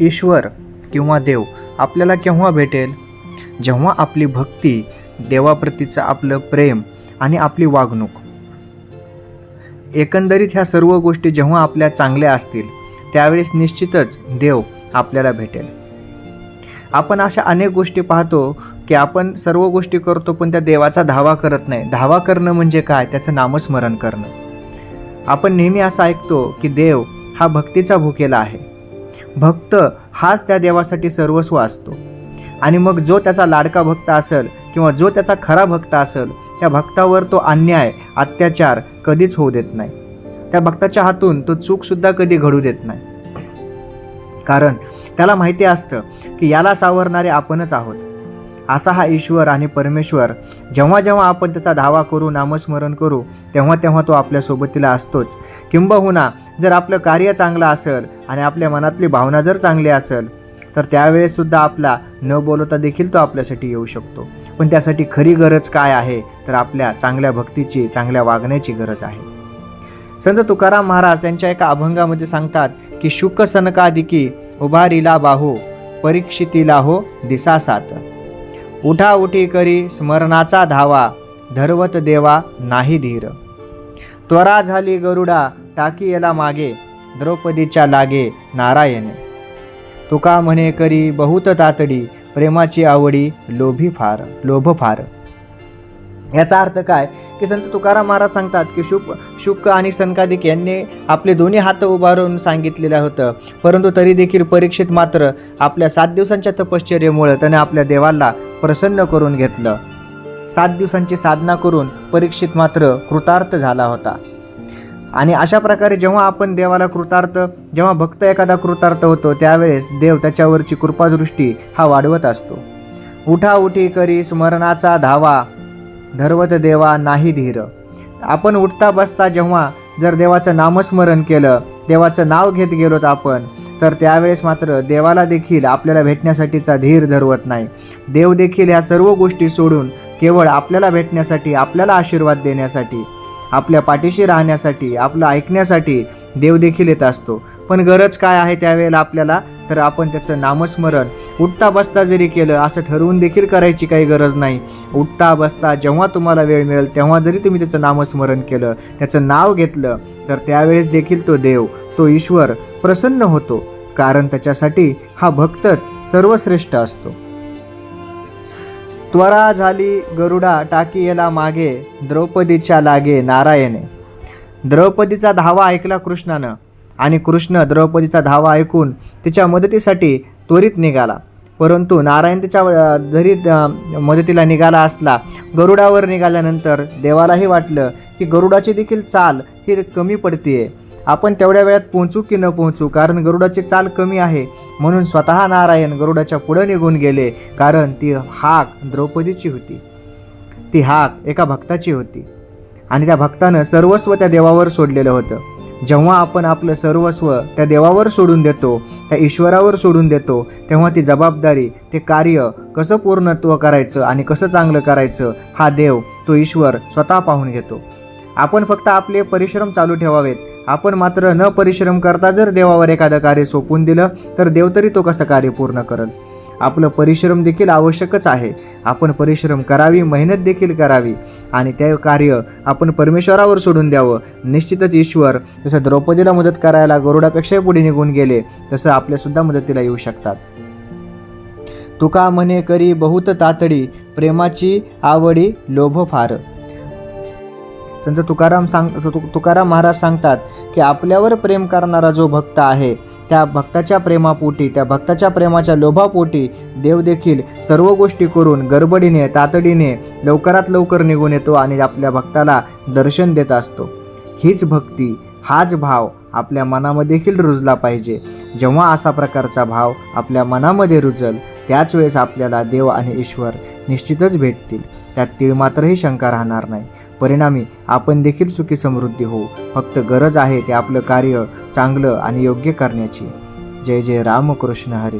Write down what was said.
ईश्वर किंवा देव आपल्याला केव्हा भेटेल? जेव्हा आपली भक्ती देवाप्रतीचं आपलं प्रेम आणि आपली वागणूक. एकंदरीत ह्या सर्व गोष्टी जेव्हा आपल्या चांगल्या असतील त्यावेळेस निश्चितच देव आपल्याला भेटेल. आपण अशा अनेक गोष्टी पाहतो की आपण सर्व गोष्टी करतो पण त्या देवाचा धावा करत नाही. धावा करणं म्हणजे काय? त्याचं नामस्मरण करणं. आपण नेहमी असं ऐकतो की देव हा भक्तीचा भुकेला आहे. भक्त हाच त्या देवासाठी सर्वस्व असतो. आणि मग जो त्याचा लाडका भक्त असेल किंवा जो त्याचा खरा भक्त असेल त्या भक्तावर तो अन्याय अत्याचार कधीच होऊ देत नाही. त्या भक्ताच्या हातून तो चूकसुद्धा कधी घडू देत नाही. कारण त्याला माहिती असतं की याला सावरणारे आपणच आहोत. असा हा ईश्वर आणि परमेश्वर जेव्हा जेव्हा आपण त्याचा धावा करू नामस्मरण करू तेव्हा तेव्हा तो आपल्या सोबतीला असतोच. किंबहुना जर आपलं कार्य चांगलं असेल आणि आपल्या मनातली भावना जर चांगली असेल तर त्यावेळेससुद्धा आपला न बोलवता देखील तो आपल्यासाठी येऊ शकतो. पण त्यासाठी खरी गरज काय आहे तर आपल्या चांगल्या भक्तीची चांगल्या वागण्याची गरज आहे. संत तुकाराम महाराज त्यांच्या एका अभंगामध्ये सांगतात की शुक सनकादिकी उभारीला बाहो परीक्षितीला हो दिसा सात उठा उठी करी स्मरणाचा धावा धरवत देवा नाही धीर. त्वरा झाली गरुडा टाकी याला मागे द्रौपदीच्या लागे नारायण. तुका म्हणे करी बहुत तातडी प्रेमाची आवडी लोभी फार लोभ फार. याचा अर्थ काय? की संत तुकाराम महाराज सांगतात की शुक शुक आणि संकादिक यांनी आपले दोन्ही हात उभारून सांगितलेलं होतं. परंतु तरी देखील परीक्षित मात्र आपल्या सात दिवसांच्या तपश्चर्येमुळे त्याने आपल्या देवाला प्रसन्न करून घेतलं. सात दिवसांची साधना करून परीक्षित मात्र कृतार्थ झाला होता. आणि अशा प्रकारे जेव्हा आपण देवाला कृतार्थ जेव्हा भक्त एखादा कृतार्थ होतो त्यावेळेस देव त्याच्यावरची कृपादृष्टी हा वाढवत असतो. उठा उठी करी स्मरणाचा धावा धरवत देवा नाही धीर. आपण उठता बसता जेव्हा जर देवाचं नामस्मरण केलं देवाचं नाव घेत गेलोत आपण तर त्यावेळेस मात्र देवाला देखील आपल्याला भेटण्यासाठीचा धीर धरवत नाही. देव देखील ह्या सर्व गोष्टी सोडून केवळ आपल्याला भेटण्यासाठी आपल्याला आशीर्वाद देण्यासाठी आपल्या पाठीशी राहण्यासाठी आपलं ऐकण्यासाठी देव देखील येत असतो. पण गरज काय आहे त्यावेळेला आपल्याला? तर आपण त्याचं नामस्मरण उठता बसता जरी केलं असं ठरवून देखील करायची काही गरज नाही. उठता बसता जेव्हा तुम्हाला वेळ मिळेल तेव्हा जरी तुम्ही त्याचं नामस्मरण केलं त्याचं नाव घेतलं तर त्यावेळेस देखील तो देव तो ईश्वर प्रसन्न होतो कारण त्याच्यासाठी हा भक्तच सर्वश्रेष्ठ असतो. त्वरा झाली गरुडा टाकी येला मागे द्रौपदीच्या लागे नारायणे. द्रौपदीचा धावा ऐकला कृष्णानं आणि कृष्ण द्रौपदीचा धावा ऐकून तिच्या मदतीसाठी त्वरित निघाला. परंतु नारायण तिच्या जरी मदतीला निघाला असला गरुडावर निघाल्यानंतर देवालाही वाटलं की गरुडाची देखील चाल ही कमी पडतीये. आपण तेवढ्या वेळात पोहोचू की न पोहोचू कारण गरुडाची चाल कमी आहे. म्हणून स्वतः नारायण गरुडाच्या पुढं निघून गेले कारण ती हाक द्रौपदीची होती. ती हाक एका भक्ताची होती. आणि त्या भक्तानं सर्वस्व त्या देवावर सोडलेलं होतं. जेव्हा आपण आपलं सर्वस्व त्या देवावर सोडून देतो त्या ईश्वरावर सोडून देतो तेव्हा ती जबाबदारी ते कार्य कसं पूर्णत्व करायचं आणि कसं चांगलं करायचं हा देव तो ईश्वर स्वतः पाहून घेतो. आपण फक्त आपले परिश्रम चालू ठेवावेत. आपण मात्र न परिश्रम करता जर देवावर एखादं कार्य सोपून दिलं तर देव तरी तो कसं कार्य पूर्ण करल? आपलं परिश्रम देखील आवश्यकच आहे. आपण परिश्रम करावी मेहनत देखील करावी. आणि ते कार्य आपण परमेश्वरावर सोडून द्यावं. निश्चितच ईश्वर जसं द्रौपदीला मदत करायला गरुडापेक्षाही पुढे निघून गेले तसं आपल्यासुद्धा मदतीला येऊ शकतात. तुका म्हणे करी बहुत तातडी प्रेमाची आवडी लोभ फार. संत तुकाराम सांग तु- तुकाराम महाराज सांगतात की आपल्यावर प्रेम करणारा जो भक्त आहे त्या भक्ताच्या प्रेमापोटी त्या भक्ताच्या प्रेमाच्या लोभापोटी देव देखील सर्व गोष्टी करून गडबडीने तातडीने लवकरात लवकर निघून येतो आणि आपल्या भक्ताला दर्शन देत असतो. हीच भक्ती हाच भाव आपल्या मनामध्ये देखील रुजला पाहिजे. जेव्हा असा प्रकारचा भाव आपल्या मनामध्ये रुजल त्याच वेळेस आपल्याला देव आणि ईश्वर निश्चितच भेटतील. त्यात तीळ मात्रही शंका राहणार नाही. परिणामी आपण देखील सुखी समृद्धी होऊ. फक्त गरज आहे ते आपलं कार्य चांगलं आणि योग्य करण्याची. जय जय रामकृष्ण हरी.